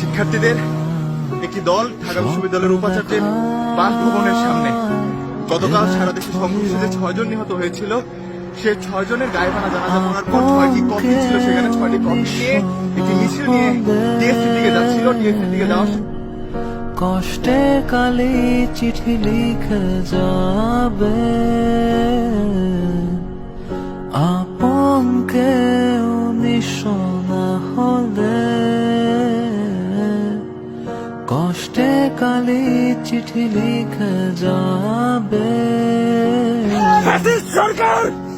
শিক্ষার্থীদের একটি দল ঢাকা বিশ্ববিদ্যালয়ের উপাচার্যের বাসভবনের সামনে। গতকাল সারা দেশে সংঘর্ষে ছয়জন নিহত হয়েছিল। সে ছয়জনের গায়েবানা জানাজা করার পর ছয়টি কফি ছিল সেখানে ছয়টি কফি নিয়ে একটি মিছিল নিয়ে দিকে যাচ্ছিল দিকে যাওয়ার কষ্টে কালি চিঠি লিখে যাবে আপন কেউ নিশোনা হলে কষ্টে কালি চিঠি লিখে যাবে সরকার